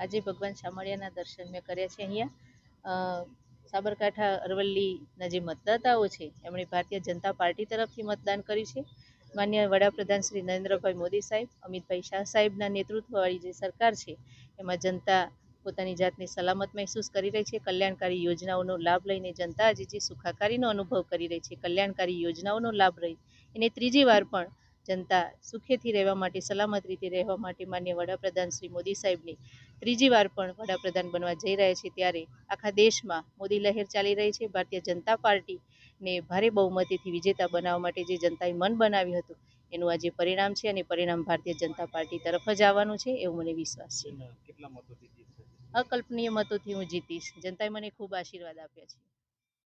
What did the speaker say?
આજે ભગવાન શામળિયાના દર્શન મેં કર્યા છે અહીંયા. સાબરકાંઠા અરવલ્લીના જે મતદાતાઓ છે, એમણે ભારતીય જનતા પાર્ટી તરફથી મતદાન કર્યું છે. માન્ય વડાપ્રધાન શ્રી નરેન્દ્રભાઈ મોદી સાહેબ, અમિતભાઈ શાહ સાહેબના નેતૃત્વવાળી જે સરકાર છે, એમાં જનતા પોતાની જાતને સલામત મહેસૂસ કરી રહી છે. કલ્યાણકારી યોજનાઓનો લાભ લઈને જનતા આજે જે સુખાકારીનો અનુભવ કરી રહી છે, કલ્યાણકારી યોજનાઓનો લાભ રહી. એને ત્રીજી વાર પણ જનતા સુખેથી રહેવા માટે સલામત રીતે રહેવા માટે માન્ય વડાપ્રધાન શ્રી મોદી સાહેબની ત્રીજી વાર પણ વડાપ્રધાન બનવા જઈ રહ્યા છે ત્યારે આખા દેશમાં મોદી લહેર ચાલી રહી છે. ભારતીય જનતા પાર્ટીને ભારે બહુમતીથી વિજેતા બનાવવા માટે જે જનતાએ મન બનાવ્યું હતું એનું આજે પરિણામ છે અને પરિણામ ભારતીય જનતા પાર્ટી તરફ જ આવવાનું છે એવો મને વિશ્વાસ છે. અકલ્પનીય મતોથી હું જીતીશ. જનતાએ મને ખૂબ આશીર્વાદ આપ્યા છે.